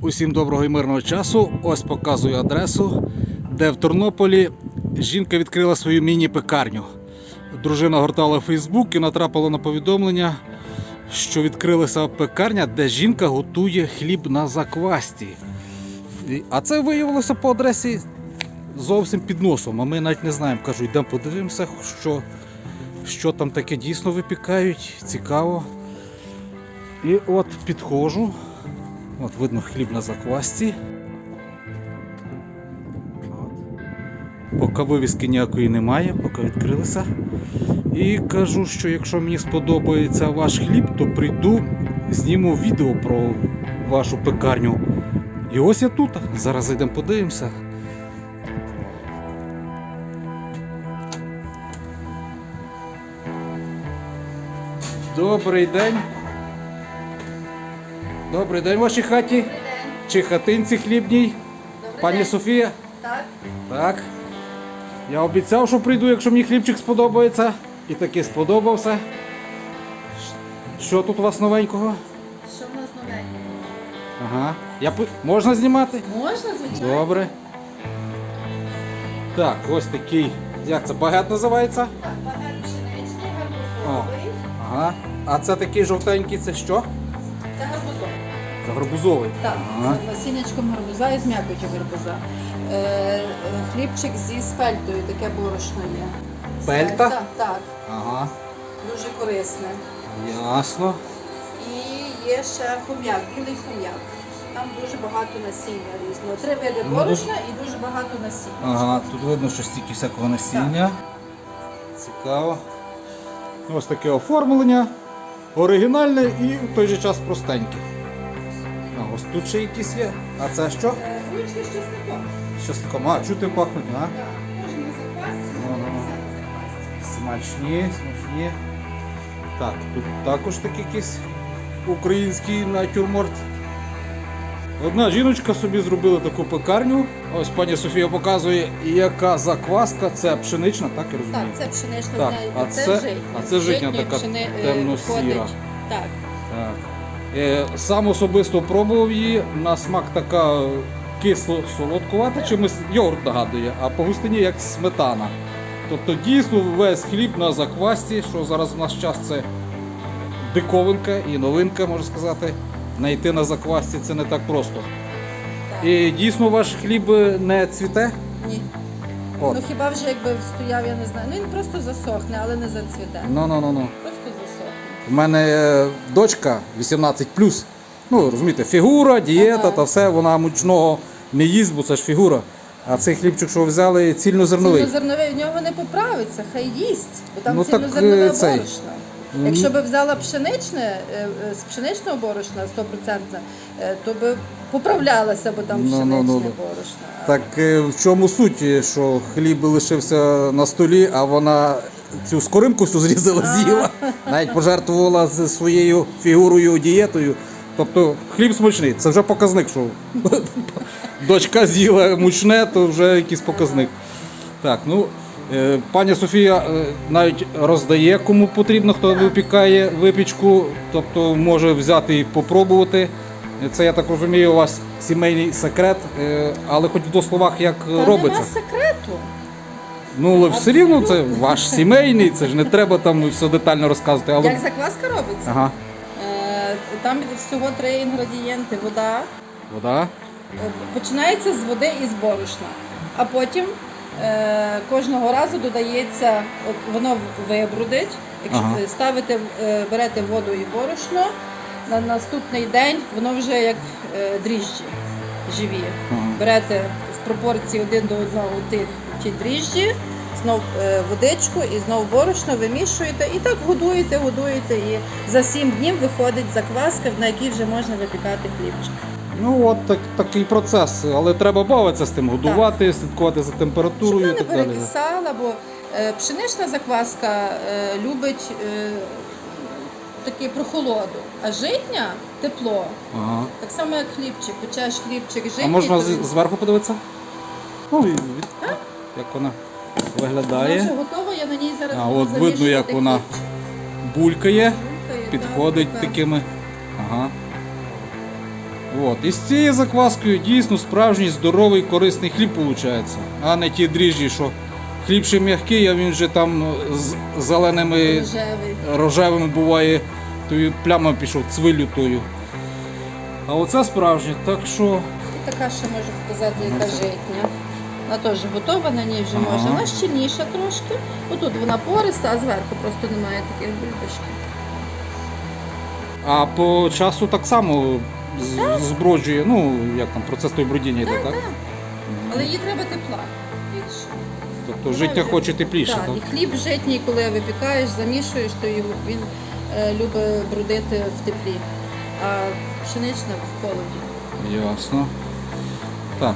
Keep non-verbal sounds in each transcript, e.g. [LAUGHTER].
Усім доброго і мирного часу. Ось показую адресу, де в Тернополі жінка відкрила свою міні-пекарню. Дружина гортала Фейсбук і натрапила на повідомлення, що відкрилася пекарня, де жінка готує хліб на заквасті. А це виявилося по адресі зовсім під носом. А ми навіть не знаємо. Кажу, йдемо подивимося, що, що там таке дійсно випікають. Цікаво. І от підходжу. От видно хліб на заквасці. Поки вивіски ніякої немає, поки відкрилися. І кажу, що якщо мені сподобається ваш хліб, то прийду, зніму відео про вашу пекарню. І ось я тут. Зараз зайдемо подивимося. Добрий день. Добрий день вашій хаті. Чи хатинці хлібній? Пані Софія? Так, Так. Я обіцяв, що прийду, якщо мені хлібчик сподобається. І таки сподобався. Що тут у вас новенького? що в нас новеньке? Ага. Я Можна знімати? Можна, звичайно. Добре. Так, ось такий. Як це багет називається? Так, багет пшеничний, гарбузовий. Ага. А це такий жовтенький, це що? Це гарбузовий. Так, Ага. з насіннячком гарбуза і з м'якотю гарбуза. Е, е, хлібчик зі спельтою, таке борошно є. Спельта? Так, так, Ага. дуже корисне. Ясно. І є ще хом'як, білий хом'як. Там дуже багато насіння різного. Три види Ну, борошна і дуже багато насіння. Ага, тут видно, що стільки всякого насіння. Цікаво. Ось таке оформлення. Оригінальне і в той же час простеньке. Тут ще якісь є. А це що? Е, Ручки з чесником. Щось таке. А, чути пахнуть, а? Так, можна запасі. Смачні, смачні. Так, тут також такий якийсь український натюрморт. Одна жіночка собі зробила таку пекарню. Ось пані Софія показує, яка закваска. Це пшенична, так я розумію? Так, це пшенична, Так, а це- житня. а це житня така е, темно-сіра. Так. Так. Е, сам особисто пробував її. На смак така кисло-солодкувата, чимось йогурт нагадує, а по густині як сметана. Тобто дійсно весь хліб на заквасті, що зараз в наш час це диковинка і новинка, можна сказати. Найти на заквасті це не так просто. так. І дійсно ваш хліб е, не цвіте? Ні. От. Ну хіба вже якби стояв, я не знаю. Ну він просто засохне, але не зацвіте. Ну, У мене е, дочка 18 Ну, розумієте, фігура, дієта та все, вона мучного не їсть, бо це ж фігура. А цей хлібчик, що взяли, цільнозерновий. Цільнозерновий в нього не поправиться, хай їсть, бо там Ну, так, цільнозернове е, цей. борошно. Якщо б взяла пшеничне, е, е, з пшеничного борошна 100%, е, то би поправлялася, бо там Ну, пшеничне ну, ну, ну. борошно. Так е, в чому суть, е, що хліб лишився на столі, а вона цю скоринку всю зрізала, з'їла, навіть пожертвувала з своєю фігурою, дієтою. Тобто хліб смачний, це вже показник, що дочка з'їла мучне, то вже якийсь показник. Так, ну е, пані Софія е, навіть роздає кому потрібно, хто випікає випічку, тобто може взяти і попробувати. Це я так розумію, у вас сімейний секрет, е, але хоч в двох словах, як Та робиться. нема секрету. Ну, але все рівно це ваш сімейний, це ж не треба там все детально розказувати. Але... Як закваска робиться? Ага, Е, Там всього три інгредієнти: вода. вода. Е, Починається з води і з борошна, а потім е, кожного разу додається, от воно вибрудить. Якщо Ага. ставите, е, берете воду і борошно, на наступний день воно вже як е, дріжджі живі. Ага. Берете в пропорції один до одного тих ті дріжджі, знов е, водичку і знов борошно вимішуєте і так годуєте, годуєте. І за сім днів виходить закваска, на якій вже можна випікати хлібчик. Ну от так, такий процес, але треба бавитися з тим, годувати, слідкувати за Щоб температурою вона і не далі. перекисала, бо е, пшенична закваска е, любить е, таку прохолоду, а житня тепло. Ага. Так само, як хлібчик. Печеш хлібчик житній. А можна то зверху подивитися? Ну, і від- як вона Вона виглядає. вже готова, я на ній зараз А, буду от видно, як вона. Булькає, Булькає, підходить так, так. такими. Ага. От. І з цією закваскою дійсно справжній здоровий корисний хліб виходить, а не ті дріжджі, що хліб ще м'який, а він вже там з зеленими Рожевий. рожевими буває, тою плямою пішов, цвилю тою. А оце справжнє, так що І така ще можу показати, яка житня. Вона теж готова, на ній вже Ага. можна. Вона щільніша трошки. Отут вона пориста, а зверху просто немає таких бульбашків. А по часу так само з- зброджує, ну як там процес той бродіння йде, так? так? так. Але їй треба тепла більше. Тобто життя вже- хоче тепліше, Так, так? і хліб житній, коли випікаєш, замішуєш, то він е, любить брудити в теплі, а пшенична в холоді. Ясно. Так.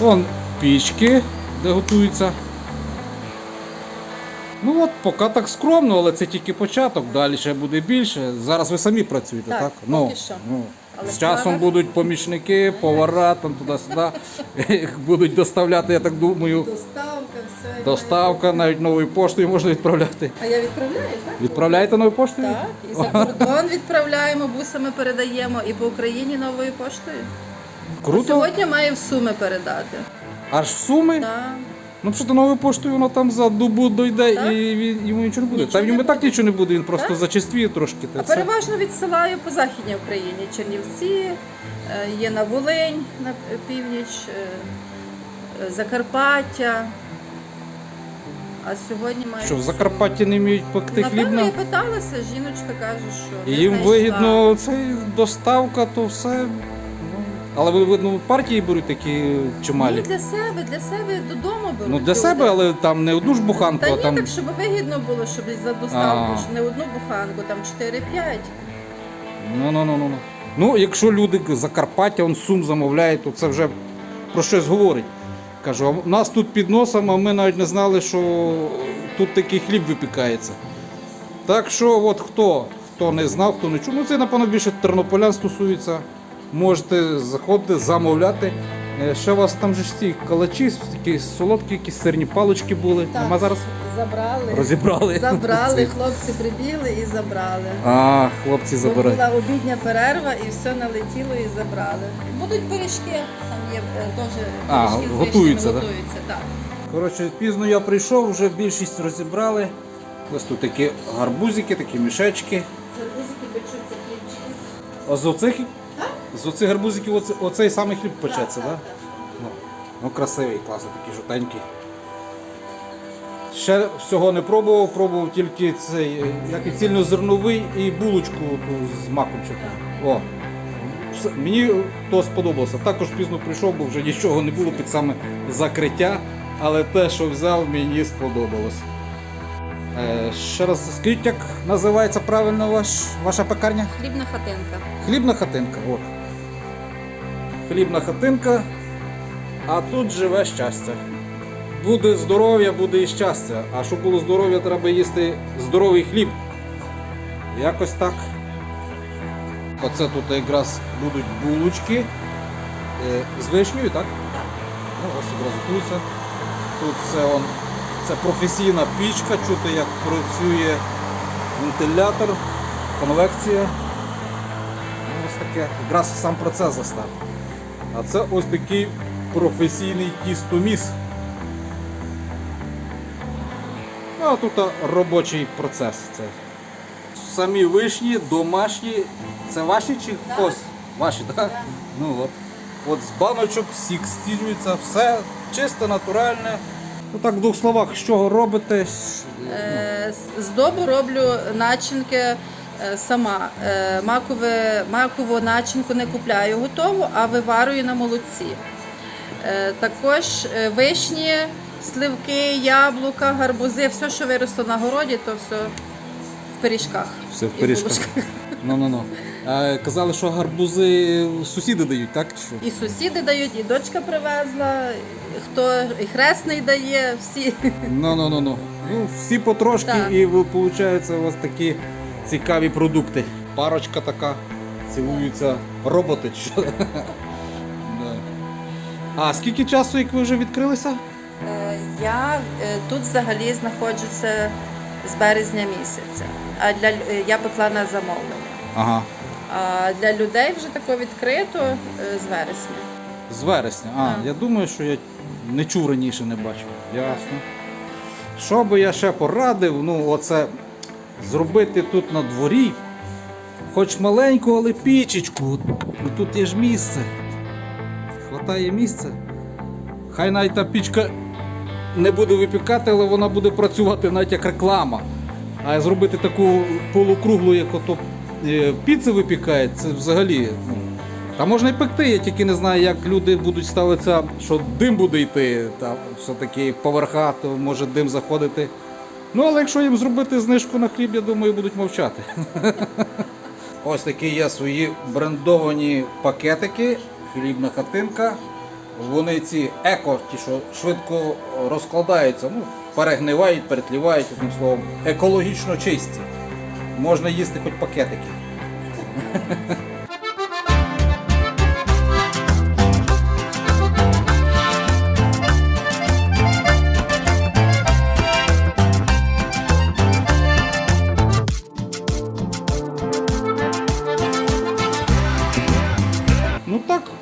Вон пічки, де готуються. Ну от, поки так скромно, але це тільки початок, далі ще буде більше. Зараз ви самі працюєте, так? Так, ну, поки що. ну, Але з часом планах- будуть помічники, повара, там туди-сюди. Будуть доставляти, я так думаю. Доставка, все. Доставка, навіть новою поштою можна відправляти. А я відправляю, так? Відправляєте новою поштою? Так, і за кордон відправляємо, бусами передаємо, і по Україні новою поштою. Круто. Сьогодні має в суми передати. Аж в суми? Так. Ну, що то новою поштою воно там за добу дойде Так. і він, йому нічого не буде. Нічого Та йому не так нічого не буде, він просто Так. зачерствіє трошки. Та А все. переважно відсилаю по Західній Україні. Чернівці, е, є на Волинь, на північ, е, е, Закарпаття. А сьогодні маю. Що в Закарпатті не вміють пекти хліб? Напевно, я питалася, жіночка каже, що. Їм вигідно цей доставка, то все. Ну, але ви, видно, партії беруть такі Ні, чималі. для себе, для себе додому беруть. Ну, для себе, але там не одну ж буханку, Та а ні, там. так щоб вигідно було, щоб за доставку А. ж не одну буханку, там 4-5. Ну, ну, ну, ну, ну. Ну, якщо люди з Закарпаття, он сум замовляють, то це вже про щось говорить. Кажу, а в нас тут під носом, а ми навіть не знали, що тут такий хліб випікається. Так що, от хто, хто не знав, хто не чув, ну це, напевно, більше тернополян стосується. Можете заходити, замовляти. Е, Ще у вас там же ж ці калачі, такі солодкі, якісь сирні палички були. Так. Нема зараз Забрали. розібрали. Забрали, хлопці прибігли і забрали. А, хлопці забирають. була обідня перерва і все налетіло і забрали. Будуть пиріжки, там є е, теж А, пиріжки готуються, да? готуються, так. Коротше, пізно я прийшов, вже більшість розібрали. Ось тут такі гарбузики, такі мішечки. Зарбузики печуться хлібчики. А з оцих, з оцих гарбузиків оце- оцей самий хліб печеться, так? Да? Ну, ну, красивий, класний, такий жовтенький. Ще всього не пробував, пробував тільки цей, е, як і цільнозерновий і булочку з маком. О. Мені то сподобалося. Також пізно прийшов, бо вже нічого не було під саме закриття, але те, що взяв, мені сподобалось. Е, ще раз скажіть, як називається правильно ваш, ваша пекарня? Хлібна хатинка. Хлібна хатинка, от. Хлібна хатинка, а тут живе щастя. Буде здоров'я, буде і щастя. А щоб було здоров'я, треба їсти здоровий хліб. Якось так. Оце тут якраз будуть булочки е, з вишнею, так? Ну, ось якраз готується. Тут все он, це професійна пічка, чути як працює вентилятор, конвекція. Ну, ось таке, якраз сам процес застав. А це ось такий професійний тістоміс. Ну, а тут робочий процес. Це. Самі вишні, домашні. Це ваші чи хтось? Ваші, так? Ну от. От з баночок сік стілюється, все чисте, натуральне. Ну так в двох словах, з чого робите? Е, з- Здобу роблю начинки е, сама. Е, Макове, макову начинку не купляю готову, а виварую на молоці. Е, Також е, вишні, сливки, яблука, гарбузи, все, що виросло на городі, то все в пиріжках. Все в пиріжках. Ну ну ну. А, казали, що гарбузи сусіди дають, так? Що? І сусіди дають, і дочка привезла, і хто і хресний дає, всі. Ну, ну, ну, ну. Ну, всі потрошки Так. і виходить у вас такі цікаві продукти. Парочка така, цілуються роботи. [LAUGHS] А скільки часу, як ви вже відкрилися? Е, Я е, тут взагалі знаходжуся з березня місяця, а для е, я пекла на замовлення. Ага. А для людей вже тако відкрито з вересня. З вересня. А, Так. я думаю, що я не чув раніше, не бачив. Ясно. Що би я ще порадив, ну, оце зробити тут на дворі, хоч маленьку, але пічечку. Ну, тут є ж місце. Хватає місця. Хай навіть та пічка не буде випікати, але вона буде працювати навіть як реклама. А зробити таку полукруглу, як ото е, піци випікають, це взагалі. Ну, та можна і пекти, я тільки не знаю, як люди будуть ставитися, що дим буде йти, та все-таки поверха, то може дим заходити. Ну, але якщо їм зробити знижку на хліб, я думаю, будуть мовчати. [LAUGHS] Ось такі є свої брендовані пакетики, хлібна хатинка. Вони ці еко, ті, що швидко розкладаються, ну, перегнивають, перетлівають, одним словом, екологічно чисті. Можна їсти хоч пакетики. [LAUGHS]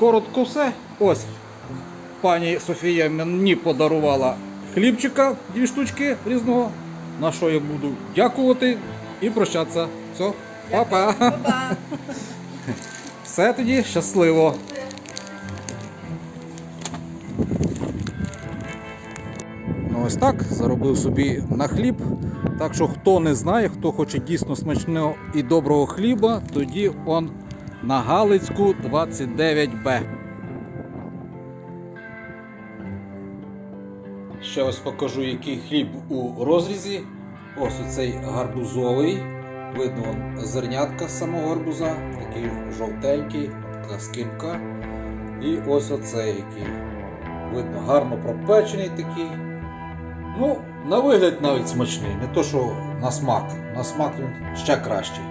коротко все. Ось. Пані Софія мені подарувала хлібчика, дві штучки різного. На що я буду дякувати і прощатися. Все, па-па. Все тоді щасливо. Ну ось так, заробив собі на хліб. Так що хто не знає, хто хоче дійсно смачного і доброго хліба, тоді он на Галицьку 29Б. Ще ось покажу, який хліб у розрізі. Ось оцей гарбузовий. Видно зернятка самого гарбуза, такий жовтенький, така скибка. І ось оцей який. Видно, гарно пропечений такий. Ну, на вигляд навіть смачний, не то що на смак. На смак він ще кращий.